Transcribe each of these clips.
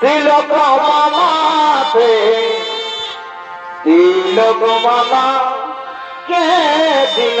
তিলক মালাতে তিলক মালা? কে দিল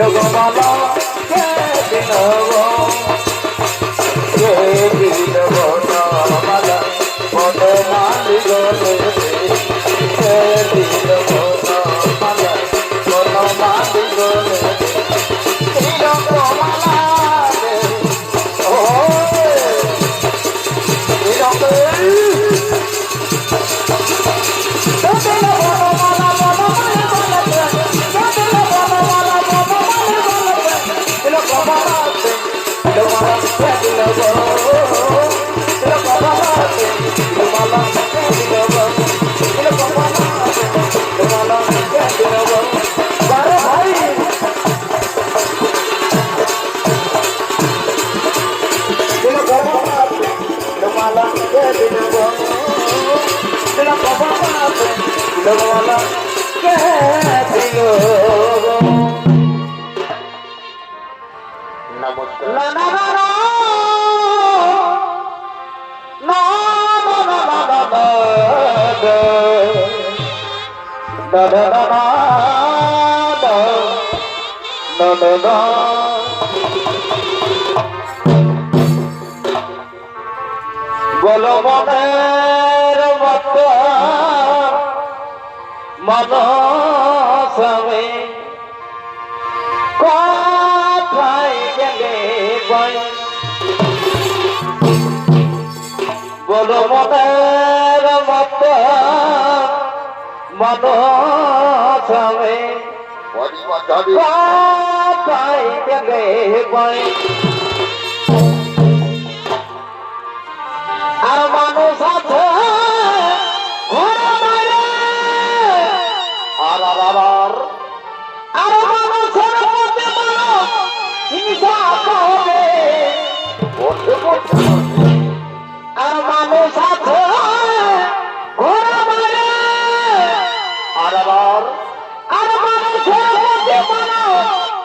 লোকমালা কে দিনব কে দিনব মালা মনে মালি গলে কে দিনব বলো মনে মনসবে কথায় গেলে বলো। মনের মত মনসবে কথায় গেলে বয়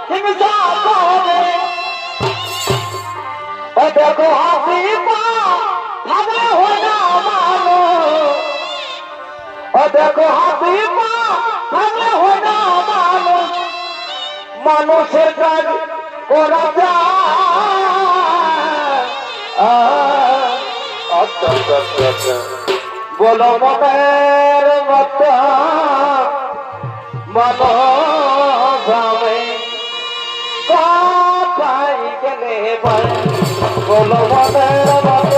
হিংসা করে ও দেখো হাসিবা ভাবে হয় না মানো ও দেখো হাসিবা ভাবে হয় না মানো মানুষের কাজ করা বলো মানুষ গেলে বল? মনের